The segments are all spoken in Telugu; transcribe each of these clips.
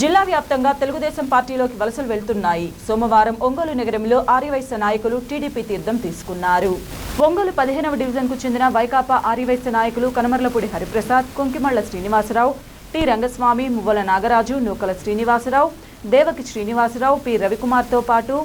జిల్లా వ్యాప్తంగా తెలుగుదేశం పార్టీలోకి వలసలు వెళ్తున్నాయి. సోమవారం ఒంగోలు నగరంలో ఆర్యవైశ్య నాయకులు టీడీపీ తీర్థం తీసుకున్నారు. ఒంగోలు పదిహేనవ డివిజన్కు చెందిన వైకాపా ఆర్యవైశ్య నాయకులు కనమర్లపూడి హరిప్రసాద్ కొంకిమళ్ళ శ్రీనివాసరావు టి రంగస్వామి మువ్వల నాగరాజు నూకల శ్రీనివాసరావు దేవకి శ్రీనివాసరావు పి రవికుమార్తో పాటు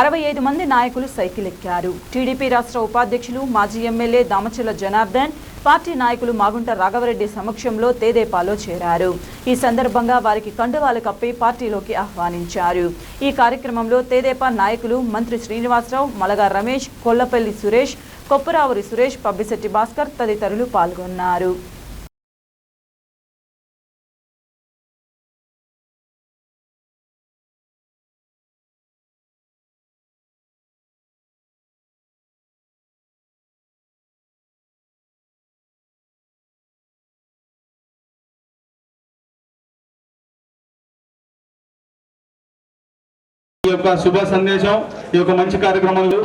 అరవై ఐదు మంది నాయకులు సైకిల్ ఎక్కారు టీడీపీ రాష్ట్ర ఉపాధ్యక్షులు మాజీ ఎమ్మెల్యే దామచెల్ల జనార్దన్ పార్టీ నాయకులు మాగుంట రాఘవరెడ్డి సమక్షంలో తేదేపాలో చేరారు. ఈ సందర్భంగా వారికి కండువాలు కప్పి పార్టీలోకి ఆహ్వానించారు. ఈ కార్యక్రమంలో తేదేపా నాయకులు మంత్రి శ్రీనివాసరావు మలగా రమేష్ కొల్లపల్లి సురేష్ కొప్పురావురి సురేష్ పబ్బిశెట్టి భాస్కర్ తదితరులు పాల్గొన్నారు. ఈ యొక్క శుభ సందేశం ఈ యొక్క మంచి కార్యక్రమంలో.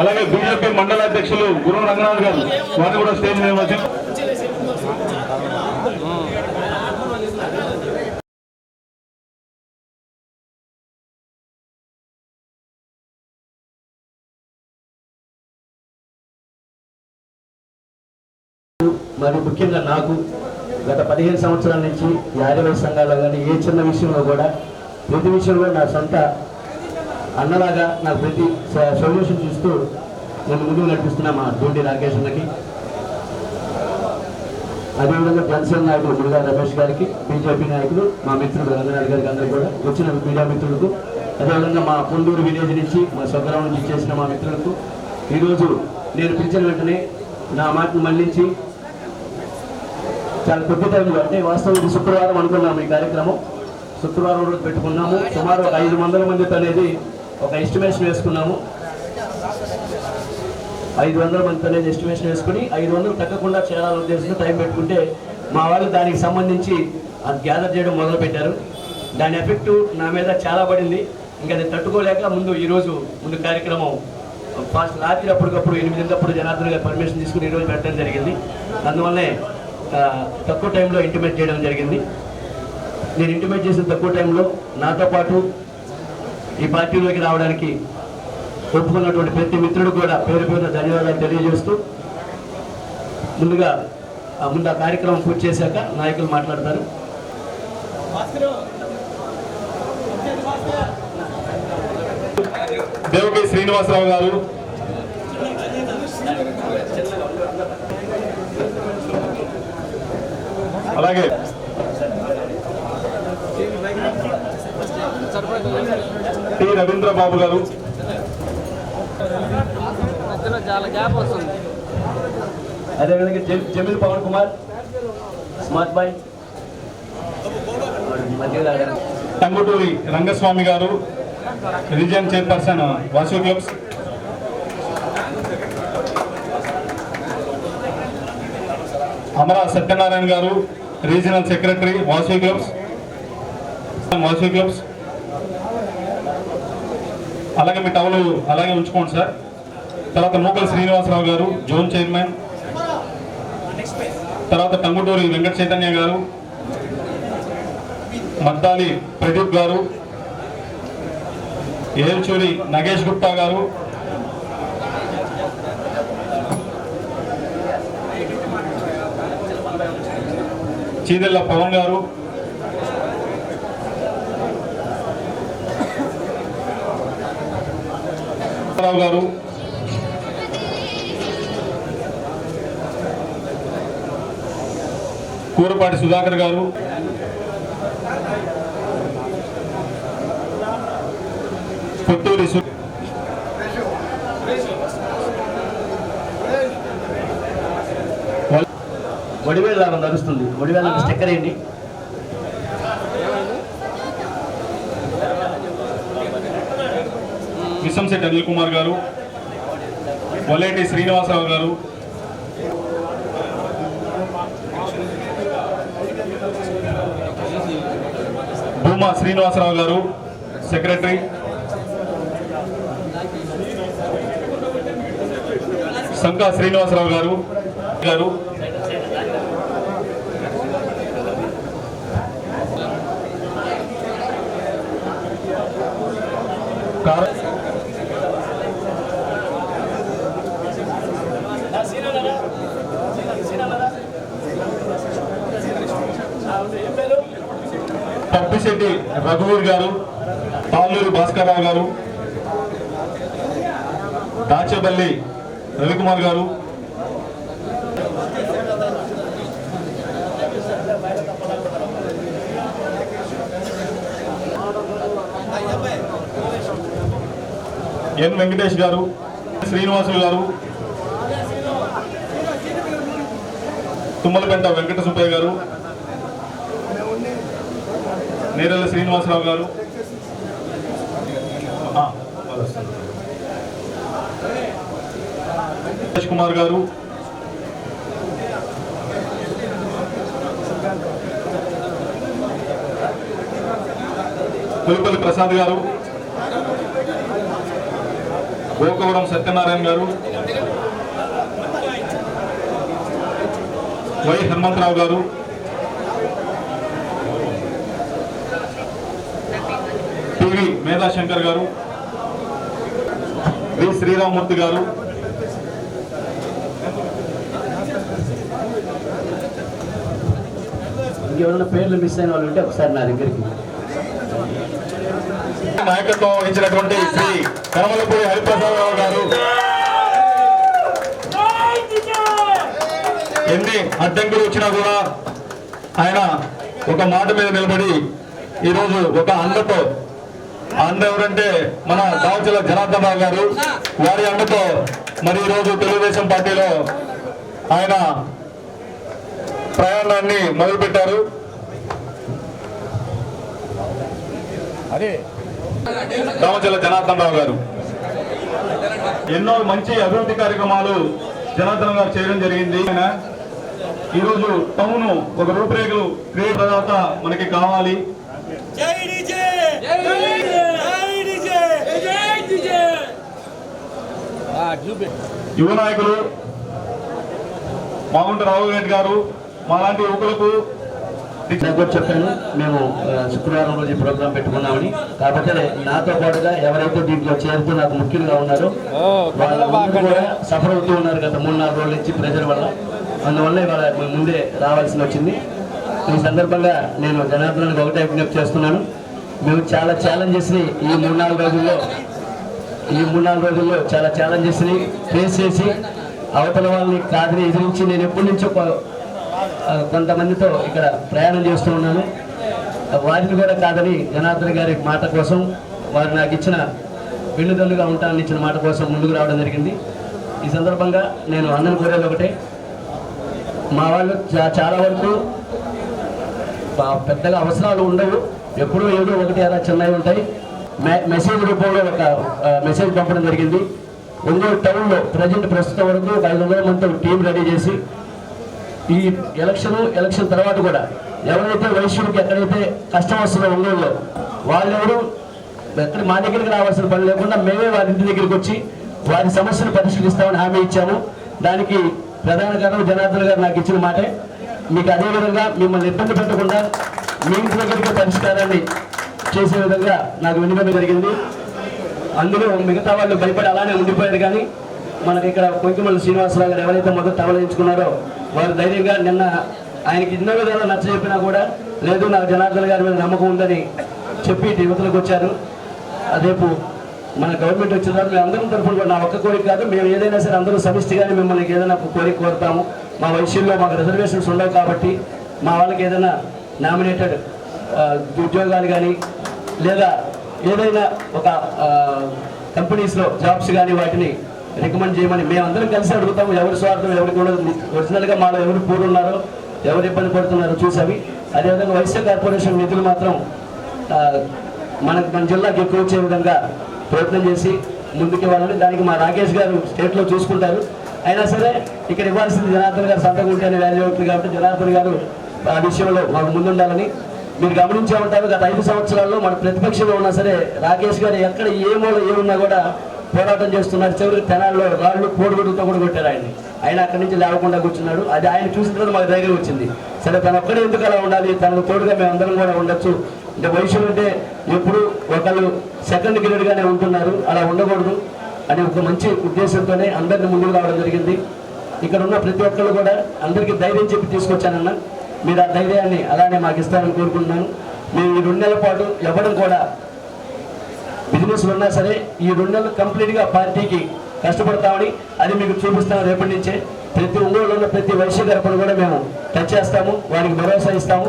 అలాగే బీజేపీ మండల అధ్యక్షులు గురు రంగనాథ్ గారు వారిని కూడా స్టేజ్ మీద వచ్చి. మరి ముఖ్యంగా నాకు గత పదిహేను సంవత్సరాల నుంచి ఈ సంఘాలు కానీ ఏ చిన్న విషయంలో కూడా ప్రతి విషయంలో నా సొంత అన్నలాగా నాకు ప్రతి సొల్యూషన్ చూస్తూ నేను ముందుకు నడిపిస్తున్నా మా దూండి రాకేష్ అన్నకి అదేవిధంగా జనసేన నాయకులు మురుగా రమేష్ గారికి బీజేపీ నాయకులు మా మిత్రుడు రంగనాథ్ గారికి అందరికీ కూడా వచ్చిన మీడియా మిత్రులకు అదేవిధంగా మా పొందూరు విలేజ్ నుంచి మా స్వగ్రామం నుంచి చేసిన మా మిత్రులకు ఈరోజు నేను పిలిచిన వెంటనే నా మాటను మళ్ళించి చాలా కొద్ది టైంలో అంటే వాస్తవం శుక్రవారం అనుకున్నాము ఈ కార్యక్రమం. శుక్రవారం రోజు పెట్టుకున్నాము. సుమారు ఒక ఐదు వందల మందితో అనేది ఒక ఎస్టిమేషన్ వేసుకున్నాము. ఐదు వందల మందితో అనేది ఎస్టిమేషన్ వేసుకుని ఐదు వందలు తగ్గకుండా చేరాలని ఉద్దేశంతో టైం పెట్టుకుంటే మా వాళ్ళు దానికి సంబంధించి అది గ్యాదర్ చేయడం మొదలుపెట్టారు. దాని ఎఫెక్ట్ నా మీద చాలా పడింది. ఇంకా అది తట్టుకోలేక ముందు ఈరోజు ముందు కార్యక్రమం ఫాస్ట్ రాత్రి అప్పటికప్పుడు ఎనిమిదింటప్పుడు జనార్దన్ గారు పర్మిషన్ తీసుకుని ఈరోజు పెట్టడం జరిగింది. అందువల్లనే తక్కువ టైంలో ఇంటిమేట్ చేయడం జరిగింది. నేను ఇంటిమేట్ చేసిన తక్కువ టైంలో నాతో పాటు ఈ పార్టీలోకి రావడానికి ఒప్పుకున్నటువంటి ప్రతి మిత్రుడు కూడా పేరు పేరున ధన్యవాదాలు తెలియజేస్తూ ముందుగా ఆ ముందు ఆ కార్యక్రమం పూర్తి చేశాక నాయకులు మాట్లాడతారు. దేవకి శ్రీనివాసరావు గారు. అలాగే టి రవీంద్ర బాబు గారు అదేవిధంగా జమ్- Jameel Pavan Kumar smart boy. Tanguturi Rangaswamy garu region chairperson Vasu clubs. Amara Satyanarayana garu regional secretary Vasu clubs. Vasu clubs. అలాగే మీ టౌన్ అలాగే ఉంచుకోండి సార్. తర్వాత నూకల శ్రీనివాసరావు గారు జోన్ చైర్మన్. తర్వాత టంగుటూరి వెంకట చైతన్య గారు మద్దాలి ప్రదీప్ గారు ఏల్చూరి నగేష్ గుప్తా గారు చీదెల్ల పవన్ గారు రావు గారు. కూరపాటి సుధాకర్ గారు. పుత్తూరి వడివేళ్ళ నడుస్తుంది. వడివేళ్ళ స్టెక్కర్ ఏంటి విశంశెట్టి అనిల్ కుమార్ గారు వల్లేటి శ్రీనివాసరావు గారు. భూమా శ్రీనివాసరావు గారు సెక్రటరీ. సంకా శ్రీనివాసరావు గారు గారు. కారు పప్పిశెట్టి రఘువీర్ గారు పాలూరు భాస్కర్రావు గారు దాచేపల్లి రవికుమార్ గారు. ఎన్ వెంకటేష్ గారు శ్రీనివాసులు గారు తుమ్మలపెంట వెంకట సుబ్బయ్య గారు నేరల శ్రీనివాసరావు గారు. కుమార్ గారు. పులిపల్లి ప్రసాద్ గారు. గోకవరం సత్యనారాయణ గారు. వై హనుమంతరావు గారు. టివి మేధాశంకర్ గారు వి శ్రీరామూర్తి గారు ఇంకెవరైనా పేర్లు మిస్ అయిన వాళ్ళు ఉంటే ఒకసారి నా దగ్గరికి నాయకత్వం వహించినటువంటి శ్రీ కనమలపూడి హరిప్రసాదరావు గారు ఎన్ని అడ్డంకులు వచ్చినా కూడా ఆయన ఒక మాట మీద నిలబడి ఈరోజు ఒక ఆ అండ ఎవరంటే మన దావచల జనార్దన్ రావు గారు వారి అండతో మరి ఈరోజు తెలుగుదేశం పార్టీలో ఆయన ప్రయాణాన్ని మొదలుపెట్టారు. దామచల జనార్దన్ రావు గారు. ఎన్నో మంచి అభివృద్ధి కార్యక్రమాలు జనార్దన్ గారు చేయడం జరిగింది. ఆయన ఈరోజు టౌన్ ఒక రూపురేఖలు క్రియేట్ తర్వాత మనకి కావాలి. యువ నాయకులు మాగుంట రావు రెడ్డి గారు మాలాంటి యువకులకు చెప్పాను మేము శుక్రవారం రోజు ఈ ప్రోగ్రాం పెట్టుకున్నామని. కాబట్టి నాతో పాటుగా ఎవరైతే దీంట్లో చేరుతూ నాకు ముఖ్యంగా ఉన్నారో వాళ్ళందరూ కూడా సఫర్ అవుతూ ఉన్నారు గత మూడు నాలుగు రోజుల నుంచి ప్రెజర్ వల్ల. అందువల్ల ఇవాళ ముందే రావాల్సి వచ్చింది. ఈ సందర్భంగా నేను జనార్దనానికి ఒకటే విజ్ఞప్తి చేస్తున్నాను. మేము చాలా ఛాలెంజెస్ని ఈ మూడు నాలుగు రోజుల్లో ఈ మూడు నాలుగు రోజుల్లో చాలా ఛాలెంజెస్ని ఫేస్ చేసి అవతల వాళ్ళని కాదని ఎదిరించి నేను ఎప్పటి నుంచో కొంతమందితో ఇక్కడ ప్రయాణం చేస్తూ ఉన్నాను. వారిని కూడా కాదని జనార్దన్ గారి మాట కోసం వారు నాకు ఇచ్చిన వెన్నుదల్లుగా ఉంటానని ఇచ్చిన మాట కోసం ముందుకు రావడం జరిగింది. ఈ సందర్భంగా నేను అన్నను కోరేది ఒకటే. మా వాళ్ళు చాలా వరకు పెద్దగా అవసరాలు ఉండవు. ఎప్పుడూ ఏదో ఒకటి అలా చిన్నవి ఉంటాయి. మెసేజ్ రూపంలో ఒక మెసేజ్ పంపడం జరిగింది. ఒంగోలు టౌన్లో ప్రజెంట్ ప్రస్తుతం వరకు ఒక ఐదు వందల మంది టీం రెడీ చేసి ఈ ఎలక్షన్ ఎలక్షన్ తర్వాత కూడా ఎవరైతే వైశ్యుడికి ఎక్కడైతే కష్టం వస్తుందో ఒంగోలులో వాళ్ళెవరు ఎక్కడ మా దగ్గరికి రావాల్సిన పని లేకుండా మేమే వారి ఇంటి దగ్గరికి వచ్చి వారి సమస్యను పరిష్కరిస్తామని హామీ ఇచ్చాము. దానికి ప్రధాన కారణం జనార్దన్ గారు నాకు ఇచ్చిన మాటే. మీకు అదే విధంగా మిమ్మల్ని ఇబ్బంది పెట్టకుండా మీ ఇంటి దగ్గరికి పరిష్కారాన్ని చేసే విధంగా నాకు వెనుకడం జరిగింది. అందులో మిగతా వాళ్ళు భయపడి అలానే ఉండిపోయారు కానీ మనకి ఇక్కడ కొంచెమల్లి శ్రీనివాసరావు గారు ఎవరైతే మొదట తవలించుకున్నారో వారు ధైర్యంగా నిన్న ఆయనకి ఎన్నో విధాలు నచ్చ చెప్పినా కూడా లేదు నాకు జనార్దన్ గారి మీద నమ్మకం ఉందని చెప్పి యువతలకు వచ్చారు. రేపు మన గవర్నమెంట్ వచ్చిన తర్వాత మేము అందరం తరఫున కూడా నా ఒక్క కోరిక కాదు మేము ఏదైనా సరే అందరూ సమిష్టిగానే మిమ్మల్ని ఏదైనా కోరిక కోరుతాము. మా వైశ్యంలో మాకు రిజర్వేషన్స్ ఉండవు కాబట్టి మా వాళ్ళకి ఏదైనా నామినేటెడ్ ఉద్యోగాలు కానీ లేదా ఏదైనా ఒక కంపెనీస్లో జాబ్స్ కానీ వాటిని రికమెండ్ చేయమని మేమందరం కలిసి అడుగుతాము. ఎవరి స్వార్థం ఎవరికి ఉండదు. ఒరిజినల్గా మాలో ఎవరు పూర్ ఉన్నారో ఎవరు ఇబ్బంది పడుతున్నారో చూసావి. అదేవిధంగా వైశ్య కార్పొరేషన్ నిధులు మాత్రం మనకు మన జిల్లాకి ఎక్కువ వచ్చే విధంగా ప్రయత్నం చేసి ముందుకు ఇవ్వాలని దానికి మా రాకేష్ గారు స్టేట్లో చూసుకుంటారు. అయినా సరే ఇక్కడ ఇవ్వాల్సింది జనార్దన్ గారు సంతకం ఉంటేనే వాల్యూ అవుతుంది కాబట్టి జనార్దన్ గారు ఆ విషయంలో మాకు ముందుండాలని మీరు గమనించే ఉంటారు. గత ఐదు సంవత్సరాల్లో మన ప్రతిపక్షంలో ఉన్నా సరే రాకేష్ గారు ఎక్కడ ఏ మూల ఏమున్నా కూడా పోరాటం చేస్తున్నారు. చివరికి తెనాల్లో రాళ్ళు కోడిగుడ్లతో కూడా కొట్టారు ఆయన్ని. ఆయన అక్కడి నుంచి లేవకుండా కూర్చున్నాడు. అది ఆయన చూసిన తర్వాత మాకు దగ్గర వచ్చింది. సరే తన ఒక్కడే ఎందుకు అలా ఉండాలి? తనకు తోడుగా మేమందరం కూడా ఉండొచ్చు. అంటే వయసులు అంటే ఎప్పుడు ఒకళ్ళు సెకండ్ గ్రేడ్గానే ఉంటున్నారు. అలా ఉండకూడదు. అనే ఒక మంచి ఉద్దేశంతోనే అందరిని ముందుకు రావడం జరిగింది. ఇక్కడ ఉన్న ప్రతి ఒక్కళ్ళు కూడా అందరికీ ధైర్యం చెప్పి తీసుకొచ్చానన్న. మీరు ఆ ధైర్యాన్ని అలానే మాకు ఇస్తారని కోరుకుంటున్నాను. మేము ఈ రెండు నెలల పాటు ఇవ్వడం కూడా బిజినెస్ ఉన్నా సరే ఈ రెండు నెలలు కంప్లీట్గా పార్టీకి కష్టపడతామని అది మీకు చూపిస్తాం రేపటి నుంచే. ప్రతి ఒంగోలు ఉన్న ప్రతి వైశ్య గడపను కూడా మేము టచ్ చేస్తాము వారికి భరోసా ఇస్తాము.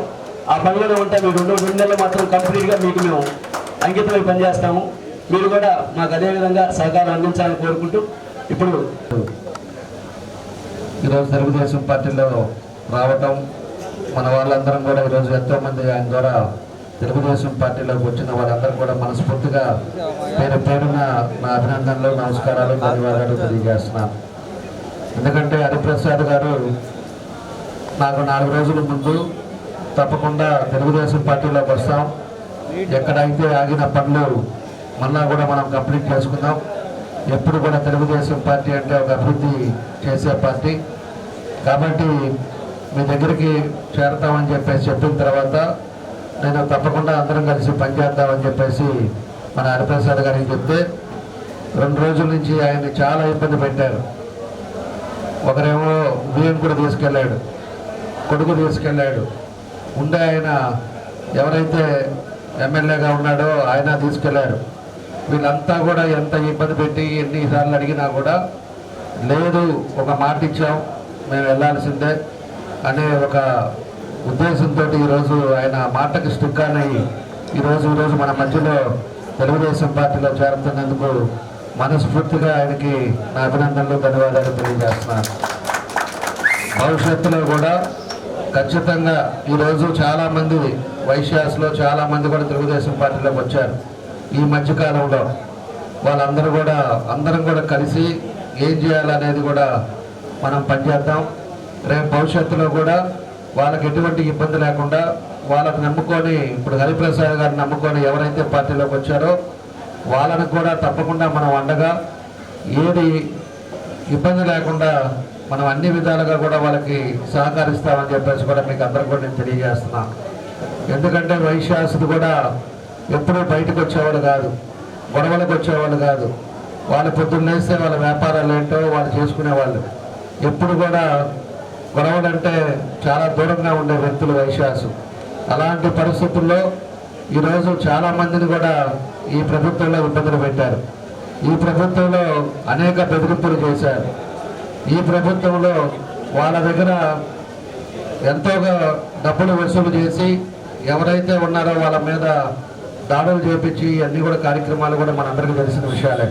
ఆ పనిలోనే ఉంటే. మీరు రెండు రెండు నెలలు మాత్రం కంప్లీట్గా మీకు మేము అంకితమై పనిచేస్తాము. మీరు కూడా మాకు అదే విధంగా సహకారం అందించాలని కోరుకుంటూ ఇప్పుడు ఈరోజు తెలుగుదేశం పార్టీలో రావటం మన వాళ్ళందరం కూడా ఈరోజు ఎంతో మంది ఆయన ద్వారా తెలుగుదేశం పార్టీలోకి వచ్చిన వాళ్ళందరూ కూడా మనస్ఫూర్తిగా పేరు పేరున నా అభినందనలు నమస్కారాలు ధన్యవాదాలు తెలియజేస్తున్నాను. ఎందుకంటే హరిప్రసాద్ గారు నాకు నాలుగు రోజుల ముందు తప్పకుండా తెలుగుదేశం పార్టీలోకి వస్తాం. ఎక్కడైతే ఆగిన పనులు మళ్ళా కూడా మనం కంప్లీట్ చేసుకుందాం. ఎప్పుడు కూడా తెలుగుదేశం పార్టీ అంటే ఒక అభివృద్ధి చేసే పార్టీ. కాబట్టి మీ దగ్గరికి చేరతామని చెప్పేసి చెప్పిన తర్వాత నేను తప్పకుండా అందరం కలిసి పనిచేద్దామని చెప్పేసి మన హరిప్రసాద్ గారికి చెప్తే రెండు రోజుల నుంచి ఆయన్ని చాలా ఇబ్బంది పెట్టారు. ఒకరేమో బియ్యం కూడా తీసుకెళ్ళాడు కొడుకు తీసుకెళ్ళాడు. ఉండే ఆయన ఎవరైతే ఎమ్మెల్యేగా ఉన్నాడో ఆయన తీసుకెళ్ళాడు వీళ్ళంతా కూడా ఎంత ఇబ్బంది పెట్టి ఎన్నిసార్లు అడిగినా కూడా లేదు ఒక మాట ఇచ్చాం మేము వెళ్ళాల్సిందే అనే ఒక ఉద్దేశంతో ఈరోజు ఆయన మాటకి స్టిక్ అయ్యి ఈరోజు ఈరోజు మన మధ్యలో తెలుగుదేశం పార్టీలో చేరుతున్నందుకు మనస్ఫూర్తిగా ఆయనకి నా అభినందనలు ధన్యవాదాలు తెలియజేస్తున్నాను. భవిష్యత్తులో కూడా ఖచ్చితంగా ఈరోజు చాలామంది వైశ్యాస్లో చాలామంది కూడా తెలుగుదేశం పార్టీలోకి వచ్చారు. ఈ మధ్యకాలంలో వాళ్ళందరూ కూడా అందరం కూడా కలిసి ఏం చేయాలనేది కూడా మనం పనిచేద్దాం. రేపు భవిష్యత్తులో కూడా వాళ్ళకి ఎటువంటి ఇబ్బంది లేకుండా వాళ్ళని నమ్ముకొని ఇప్పుడు హరిప్రసాద్ గారిని నమ్ముకొని ఎవరైతే పార్టీలోకి వచ్చారో వాళ్ళను కూడా తప్పకుండా మనం అండగా ఏది ఇబ్బంది లేకుండా మనం అన్ని విధాలుగా కూడా వాళ్ళకి సహకరిస్తామని చెప్పేసి కూడా మీకు అందరూ కూడా నేను తెలియజేస్తున్నాను ఎందుకంటే వైశ్యాసుడు కూడా ఎప్పుడూ బయటకు వచ్చేవాళ్ళు కాదు. గొడవలకు వచ్చేవాళ్ళు కాదు. వాళ్ళు పొద్దున్నేస్తే వాళ్ళ వ్యాపారాలు ఏంటో వాళ్ళు చేసుకునేవాళ్ళు. ఎప్పుడు కూడా గొడవలు అంటే చాలా దూరంగా ఉండే వ్యక్తులు వైశ్యాసు. అలాంటి పరిస్థితుల్లో ఈరోజు చాలా మందిని కూడా ఈ ప్రభుత్వంలో ఇబ్బందులు పెట్టారు. ఈ ప్రభుత్వంలో అనేక బెదిరింపులు చేశారు. ఈ ప్రభుత్వంలో వాళ్ళ దగ్గర ఎంతోగా డబ్బులు వసూలు చేసి ఎవరైతే ఉన్నారో వాళ్ళ మీద దాడులు చేపించి అన్ని కూడా కార్యక్రమాలు కూడా మనందరికీ తెలిసిన విషయాలే.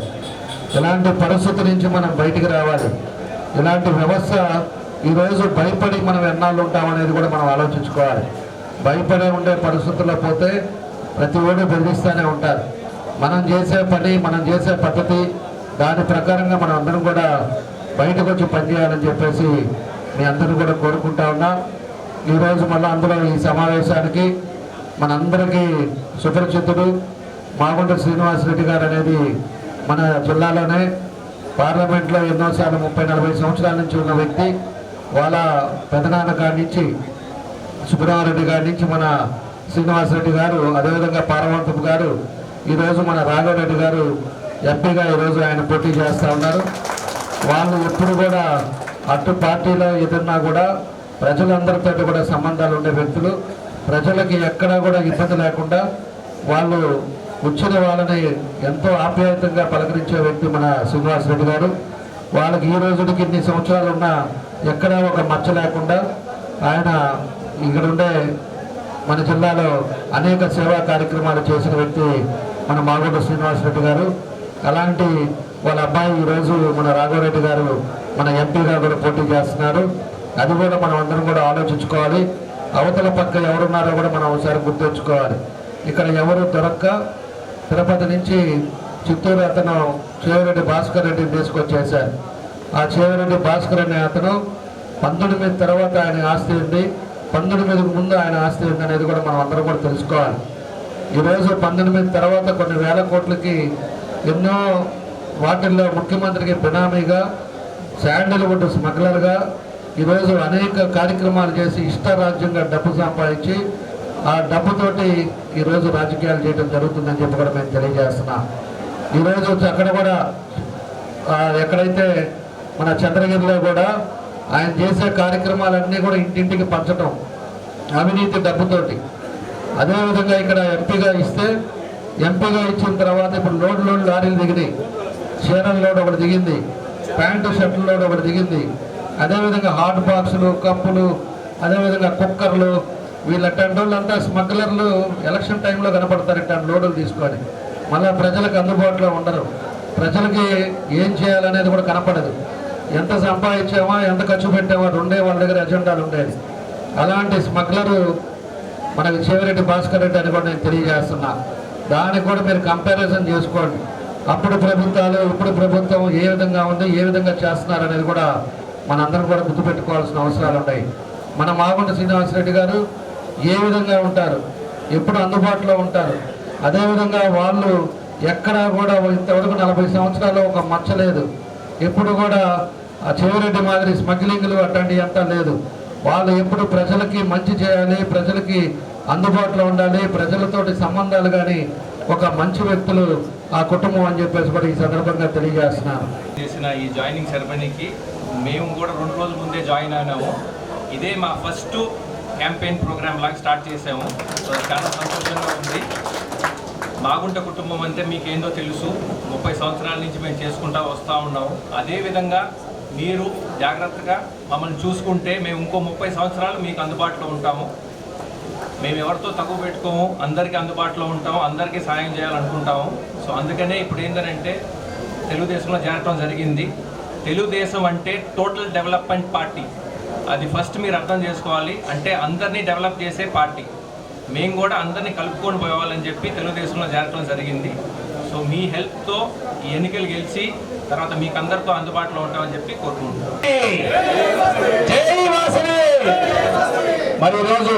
ఇలాంటి పరిస్థితి నుంచి మనం బయటికి రావాలి? ఇలాంటి వ్యవస్థ ఈరోజు భయపడి మనం ఎన్నాళ్ళు ఉంటామనేది కూడా మనం ఆలోచించుకోవాలి. భయపడే ఉండే పరిస్థితుల్లో పోతే ప్రతి ఓడి బెదిరిస్తూనే ఉంటారు. మనం చేసే పని మనం చేసే పద్ధతి దాని ప్రకారంగా మనం అందరం కూడా బయటకు వచ్చి పనిచేయాలని చెప్పేసి మీ అందరూ కూడా కోరుకుంటా ఉన్నా. ఈరోజు మళ్ళీ అందులో ఈ సమావేశానికి మనందరికీ సుపరిచితుడు మాగుంట శ్రీనివాసరెడ్డి గారు అనేది మన జిల్లాలోనే పార్లమెంట్లో ఎన్నోసార్లు ముప్పై నలభై సంవత్సరాల నుంచి ఉన్న వ్యక్తి. వాళ్ళ పెదనాన్న గారి నుంచి సుబ్రహ్మరెడ్డి గారి నుంచి మన శ్రీనివాసరెడ్డి గారు అదేవిధంగా పార్వతపు గారు ఈరోజు మన రాఘవరెడ్డి గారు ఎంపీగా ఈరోజు ఆయన పోటీ చేస్తూ ఉన్నారు. వాళ్ళు ఎప్పుడు కూడా అటు పార్టీలో ఎదురున్నా కూడా ప్రజలందరితో కూడా సంబంధాలు ఉండే వ్యక్తులు. ప్రజలకి ఎక్కడా కూడా ఇబ్బంది లేకుండా వాళ్ళు వచ్చిన వాళ్ళని ఎంతో ఆప్యాయతంగా పలకరించే వ్యక్తి మన శ్రీనివాసరెడ్డి గారు. వాళ్ళకి ఈ రోజుకి ఇన్ని సంవత్సరాలు ఉన్నా ఎక్కడా ఒక మచ్చ లేకుండా ఆయన ఇక్కడుండే మన జిల్లాలో అనేక సేవా కార్యక్రమాలు చేసిన వ్యక్తి మన మాగూడ శ్రీనివాస్ రెడ్డి గారు. అలాంటి వాళ్ళ అబ్బాయి ఈరోజు మన రాఘవరెడ్డి గారు మన ఎంపీగా కూడా పోటీ చేస్తున్నారు అది కూడా మనం అందరం కూడా ఆలోచించుకోవాలి. అవతల పక్క ఎవరున్నారో కూడా మనం ఒకసారి గుర్తుంచుకోవాలి ఇక్కడ ఎవరు దొరక్క? తిరుపతి నుంచి చిత్తూరు అతను చేవిరెడ్డి భాస్కర్ రెడ్డిని తీసుకొచ్చేశారు. ఆ చేవిరెడ్డి భాస్కర్ అనే అతను పంతొమ్మిది తర్వాత ఆయన ఆస్తి ఉంది. పంతొమ్మిదికి ముందు ఆయన ఆస్తి ఉంది అనేది కూడా మనం అందరం కూడా తెలుసుకోవాలి. ఈరోజు పంతొమ్మిది తర్వాత కొన్ని వేల కోట్లకి ఎన్నో వాటిల్లో ముఖ్యమంత్రికి బినామీగా శాండల్వుడ్ స్మగ్లర్గా ఈరోజు అనేక కార్యక్రమాలు చేసి ఇష్టరాజ్యంగా డబ్బు సంపాదించి ఆ డబ్బుతోటి ఈరోజు రాజకీయాలు చేయడం జరుగుతుందని చెప్పి కూడా మేము తెలియజేస్తున్నాం. ఈరోజు అక్కడ కూడా ఎక్కడైతే మన చంద్రగిరిలో కూడా ఆయన చేసే కార్యక్రమాలన్నీ కూడా ఇంటింటికి పంచడం అవినీతి డబ్బుతోటి. అదేవిధంగా ఇక్కడ ఎంపీగా ఇస్తే ఎంపీగా ఇచ్చిన తర్వాత ఇప్పుడు లోడ్ లోడ్ లారీలు దిగినాయి. చీరల లోడ్ ఒకటి దిగింది ప్యాంటు షర్ట్ లోడ్ ఒకటి దిగింది. అదేవిధంగా హాట్ బాక్సులు కప్పులు అదేవిధంగా కుక్కర్లు వీళ్ళు అట్లాంటి స్మగ్లర్లు ఎలక్షన్ టైంలో కనపడతారు ఇట్లాంటి లోడులు తీసుకొని. మళ్ళీ ప్రజలకు అందుబాటులో ఉండరు. ప్రజలకి ఏం చేయాలనేది కూడా కనపడదు. ఎంత సంపాదించామా ఎంత ఖర్చు పెట్టామా రెండే వాళ్ళ దగ్గర ఎజెండాలు ఉండేది అలాంటి స్మగ్లరు మనకి చెవిరెడ్డి భాస్కర్ రెడ్డి అని కూడా నేను తెలియజేస్తున్నా. దానికి కూడా మీరు కంపారిజన్ చేసుకోండి. అప్పుడు ప్రభుత్వాలు ఇప్పుడు ప్రభుత్వం ఏ విధంగా ఉంది ఏ విధంగా చేస్తున్నారు అనేది కూడా మనందరం కూడా గుర్తుపెట్టుకోవాల్సిన అవసరాలు ఉన్నాయి. మన మాగుంట శ్రీనివాసరెడ్డి గారు ఏ విధంగా ఉంటారు? ఎప్పుడు అందుబాటులో ఉంటారు? అదేవిధంగా వాళ్ళు ఎక్కడా కూడా ఇంతవరకు నలభై సంవత్సరాలు ఒక మచ్చ లేదు. ఎప్పుడు కూడా ఆ చెవిరెడ్డి మాదిరి స్మగ్లింగ్లు అట్లాంటివి అంతా లేదు. వాళ్ళు ఎప్పుడు ప్రజలకి మంచి చేయాలి ప్రజలకి అందుబాటులో ఉండాలి ప్రజలతోటి సంబంధాలు కానీ ఒక మంచి వ్యక్తులు ఆ కుటుంబం అని చెప్పేసి కూడా ఈ సందర్భంగా తెలియజేస్తున్నారు. చేసిన ఈ జాయినింగ్ సెరమనీకి మేము కూడా రెండు రోజుల ముందే జాయిన్ అయినాము. ఇదే మా ఫస్ట్ క్యాంపెయిన్ ప్రోగ్రామ్ లాగా స్టార్ట్ చేసాము. సో చాలా సంతోషంగా ఉంది. మాగుంట కుటుంబం అంటే మీకేందో తెలుసు. ముప్పై సంవత్సరాల నుంచి మేము చేసుకుంటా వస్తూ ఉన్నాము. అదేవిధంగా మీరు జాగ్రత్తగా మమ్మల్ని చూసుకుంటే మేము ఇంకో ముప్పై సంవత్సరాలు మీకు అందుబాటులో ఉంటాము. మేము ఎవరితో తక్కువ పెట్టుకోము అందరికీ అందుబాటులో ఉంటాము అందరికీ సాయం చేయాలనుకుంటాము. సో అందుకనే ఇప్పుడు ఏంటంటే తెలుగుదేశంలో చేరటం జరిగింది. తెలుగుదేశం అంటే టోటల్ డెవలప్మెంట్ పార్టీ. అది ఫస్ట్ మీరు అర్థం చేసుకోవాలి అంటే అందరినీ డెవలప్ చేసే పార్టీ. మేము కూడా అందరినీ కలుపుకొని పోవాలని చెప్పి తెలుగుదేశంలో చేరటం జరిగింది. సో మీ హెల్ప్తో ఈ ఎన్నికలు గెలిచి తర్వాత మీకు అందరితో అందుబాటులో ఉంటామని చెప్పి కోరుకుంటున్నాం. మరి ఈరోజు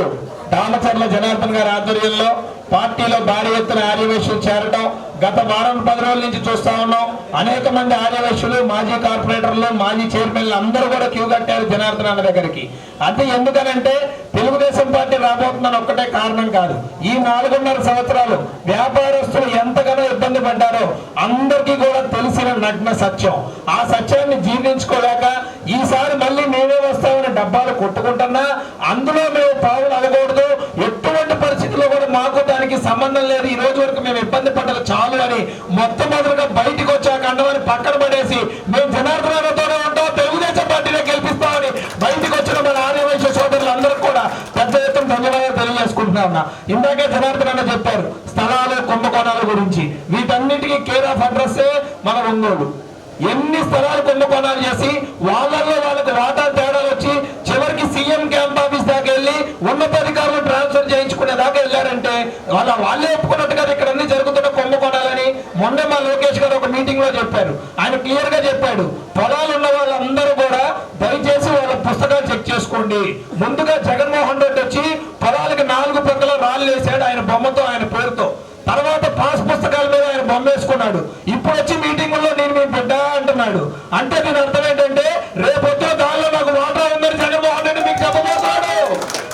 రామచర్ల జనార్దన్ గారి ఆధ్వర్యంలో పార్టీలో భారీ ఎత్తున ఆర్యవేశ్యులు చేరడం గత వారం పది రోజుల నుంచి చూస్తా ఉన్నాం. అనేక మంది ఆర్యవేశ్యులు మాజీ కార్పొరేటర్లు మాజీ చైర్మన్లు అందరూ కూడా క్యూ కట్టారు జనార్దన్ అన్న దగ్గరికి. అంటే ఎందుకనంటే తెలుగుదేశం పార్టీ రాబోతుందని ఒక్కటే కారణం కాదు. ఈ నాలుగున్నర సంవత్సరాలు వ్యాపారస్తులు ఎంతగానో ఇబ్బంది పడ్డారో అందరికీ కూడా తెలిసిన నగ్న సత్యం. ఆ సత్యాన్ని జీర్ణించుకోలేక ఈసారి మళ్ళీ మేమే వస్తామని డబ్బాలు కొట్టుకుంటున్నా అందులో మేము పావులు అవ్వకూడదు దానికి సంబంధం లేదు. ఈ రోజు వరకు మేము ఇబ్బంది పడ్డలు చాలు అని మొట్టమొదటిగా బయటికి వచ్చాక అండమని పక్కన పడేసి మేము జనార్దనతోనే ఉంటాం. తెలుగుదేశం పార్టీనే గెలిపిస్తామని బయటికి వచ్చిన మన ఆర్యవైశ్య సోదరులు అందరూ కూడా పెద్ద ఎత్తున ధన్యవాదాలు తెలియజేసుకుంటున్నా ఉన్నా ఇందాకే జనార్దన్ అన్న చెప్పారు స్థలాలు కుంభకోణాల గురించి. వీటన్నిటికీ కేర్ ఆఫ్ అడ్రస్ మన ఒంగోలు ఎన్ని స్థలాలు కుంభకోణాలు చేసి వాళ్ళల్లో వాళ్ళకి వాటా వాళ్ళ వాళ్ళే ఒప్పుకున్నట్టుగా ఇక్కడ అన్ని జరుగుతున్న కుంభకోణాలని మొన్న మా లోకేష్ గారు ఒక మీటింగ్లో చెప్పారు ఆయన క్లియర్గా చెప్పాడు పొలాలు ఉన్న వాళ్ళందరూ కూడా దయచేసి వాళ్ళ పుస్తకాలు చెక్ చేసుకోండి ముందుగా జగన్మోహన్ రెడ్డి వచ్చి పొలాలకు నాలుగు పక్కల రాళ్ళు వేసాడు ఆయన బొమ్మతో ఆయన పేరుతో తర్వాత పాస్ పుస్తకాల మీద ఆయన బొమ్మ వేసుకున్నాడు ఇప్పుడు వచ్చి మీటింగుల్లో నేను మీ బిడ్డ అంటున్నాడు అంటే దీని అర్థం ఏంటంటే రేపొద్దున దానిలో నాకు వాటా ఉందని జగన్మోహన్ రెడ్డి మీకు చెప్పబోతున్నాడు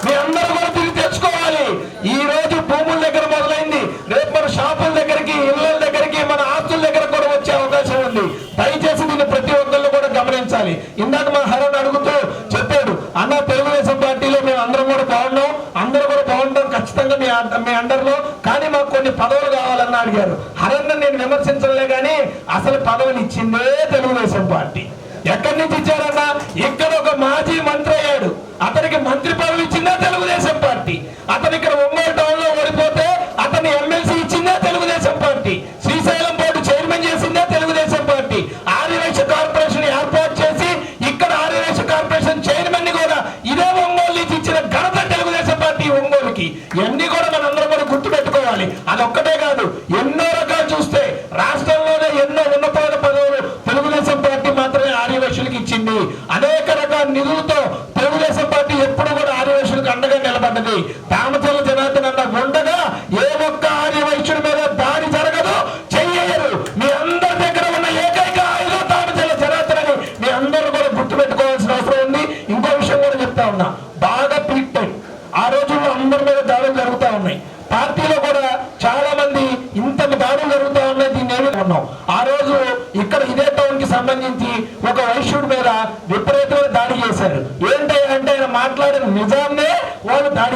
మీ అందరూ కూడా తిరిగి తెచ్చుకోవాలి ఈ రోజు భూముల దగ్గర మొదలైంది రేపు మన షాపుల దగ్గరికి ఇళ్ళ దగ్గరికి మన ఆస్తుల దగ్గర కూడా వచ్చే అవకాశం ఉంది దయచేసి దీన్ని ప్రతి ఒక్కళ్ళు కూడా గమనించాలి ఇందాక మా హరణ్ అడుగుతూ చెప్పాడు అన్న తెలుగుదేశం పార్టీలో మేము అందరం కూడా బాగున్నాం అందరూ కూడా బాగుంటాం ఖచ్చితంగా మీ అండర్లో కానీ మాకు కొన్ని పదవులు కావాలని అడిగారు. హరేందర్ నేను విమర్శించలే కానీ అసలు పదవులు ఇచ్చిందే తెలుగుదేశం పార్టీ. ఎక్కడి నుంచి ఇచ్చారన్నా? ఇక్కడ ఒక మాజీ మంత్రి అయ్యాడు. అతనికి మంత్రి పదవి ఇచ్చిందే తెలుగుదేశం పార్టీ. అతను ఇక్కడ ఒంగోలు టౌన్ ఒక్కటే కాదు ఎన్నో రకాలు చూస్తే రాష్ట్రంలోనే ఎన్నో ఉన్నతమైన పదవులు తెలుగుదేశం పార్టీ మాత్రమే ఆర్యవైశ్యులకు ఇచ్చింది అనేక రకాల నిధులతో తెలుగుదేశం పార్టీ ఎప్పుడు కూడా ఆర్యవైశ్యులకు అండగా నిలబడ్డది దామచల జనార్దన్ అన్న ఉండగా ఏ ఒక్క ఆర్యవైశ్యుడి మీద దాడి జరగదు చెయ్యరు మీ అందరి దగ్గర ఉన్న ఏకైక ఆయుధం దామచల జనార్దన్ అని మీ అందరూ కూడా గుర్తు పెట్టుకోవాల్సిన అవసరం ఉంది ఇంకో విషయం కూడా చెప్తా ఉన్నా బాగా పీక్ టైం ఆ రోజుల్లో అందరి మీద దాడులు జరుగుతా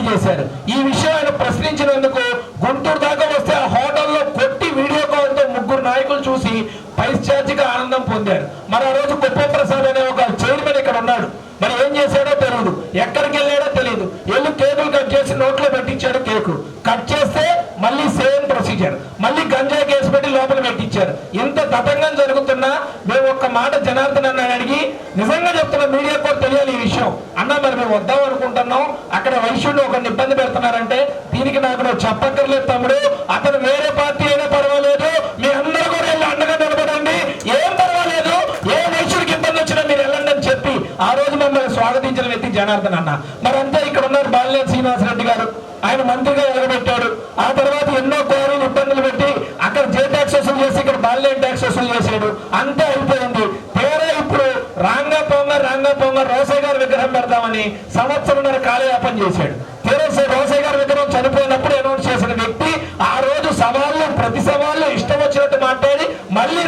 చేశారు ఈ విషయం ఆయన ప్రశ్నించినందుకు గుంటూరు దాకా వస్తే ఆ హోటల్లో కొట్టి వీడియో కాల్తో ముగ్గురు నాయకులు చూసి పైశాచిక ఆనందం పొందారు మరి ఆ రోజు కుప్పం ప్రసాద్ అనే ఒక చైర్మన్ ఇక్కడ ఉన్నాడు మరి ఏం చేశాడో తెలియదు ఎక్కడికి వెళ్ళాడో తెలియదు ఎల్లు కేకులు కట్ చేసి నోట్లో పెట్టించాడు కేకు కట్ చేస్తే మళ్ళీ ప్రొసీజర్ మళ్ళీ గంజాయి కేసు పెట్టి లోపల పెట్టించారు. ఇంత తతంగం జరుగుతున్నా మేము ఒక్క మాట జనార్దన్ అన్న అడిగి నిజంగా చెప్తున్న మీడియా కూడా తెలియాలి ఈ విషయం. అన్న మరి మేము వద్దాం అనుకుంటున్నాం. అక్కడ వైశ్యుడు ఒక ఇబ్బంది పెడుతున్నారంటే దీనికి నాకు నువ్వు చెప్పక్కర్లేదు తమ్ముడు. అతను వేరే పార్టీ అయినా పర్వాలేదు. మీ అందరూ కూడా వెళ్ళి అండగా నిలబడండి. ఏం పర్వాలేదు. ఏ వైశ్యుడికి ఇబ్బంది వచ్చినా మీరు వెళ్ళండి అని చెప్పి ఆ రోజు మమ్మల్ని స్వాగతించిన వ్యక్తి జనార్దన్ అన్న మరంతా ఇక్కడ ఉన్నారు బాలినేని శ్రీనివాసరెడ్డి గారు ఆయన మంత్రిగా ఎగబెట్టాడు ఆ తర్వాత ఎన్నో కోరిన ఇబ్బందులు పెట్టి అక్కడ జే ట్యాక్స్ వసూలు చేసి ఇక్కడ బాలినేని ట్యాక్స్ వసూలు చేశాడు అంతా అయిపోయింది తీరా ఇప్పుడు రాంగా పొంగ రాంగా పొంగ రోసయ్య గారి అని పెడదామని సంవత్సరంన్నర కాలయాపన చేశాడు. తీరా రోసయ్య గారి విగ్రహం చనిపోయినప్పుడు అనౌన్స్ చేసిన వ్యక్తి ఆ రోజు సవాళ్ళు ప్రతి సవాళ్ళు ఇష్టం వచ్చినట్టు మాట్లాడి మళ్ళీ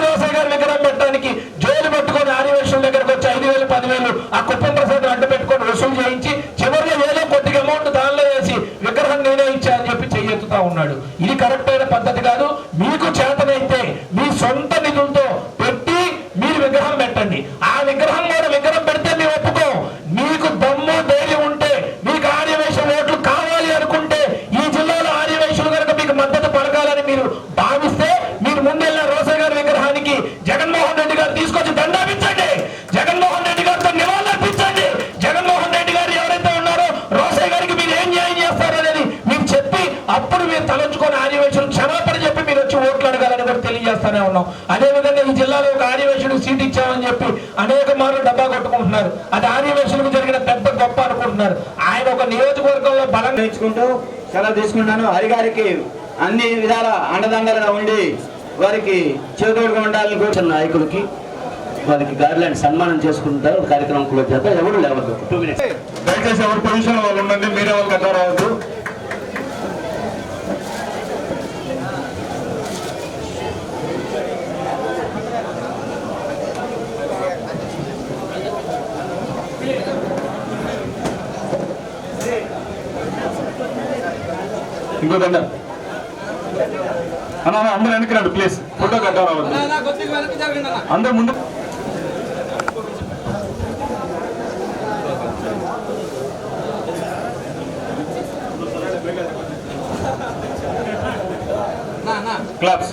తెలియజేస్తానే ఉన్నాం. అదే విధంగా ఈ జిల్లాలో ఒక ఆర్యవేశుడు సీట్ ఇచ్చామని చెప్పి అనేక మార్లు డబ్బా కొట్టుకుంటున్నారు. అది ఆర్యవేశులకు జరిగిన పెద్ద గొప్ప అనుకుంటున్నారు. ఆయన ఒక నియోజకవర్గంలో బలంగా నేర్చుకుంటూ సెలవు తీసుకుంటాను. హరిగారికి అన్ని విధాల అండదండలుగా ఉండి వారికి చేదోడుగా ఉండాలని కోరుతున్న నాయకులకి వారికి గార్లాండ్ సన్మానం చేసుకుంటారు. కార్యక్రమం క్లోజ్ చేద్దాం. ఎవరు లేవద్దు. టూ మినిట్స్ దయచేసి ఎవరి పొజిషన్ వాళ్ళు ఉండండి. మీరే వాళ్ళకి అడ్డం రావద్దు. ఇంకో దండ అన్న అందరూ వెనక్కి రండి ప్లీజ్ ఫోటో కట్టా రావద్దు అందరు ముందు. Claps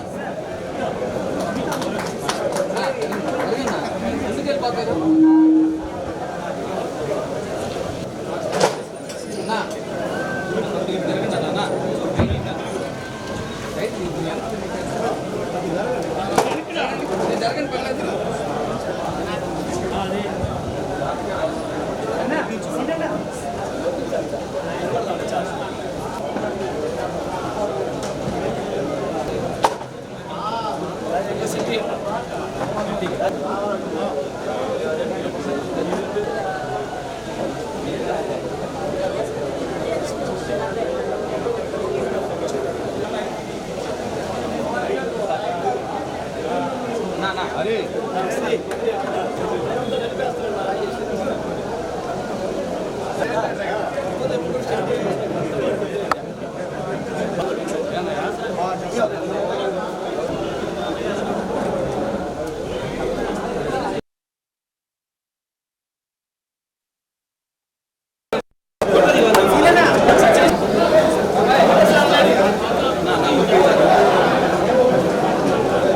c'était.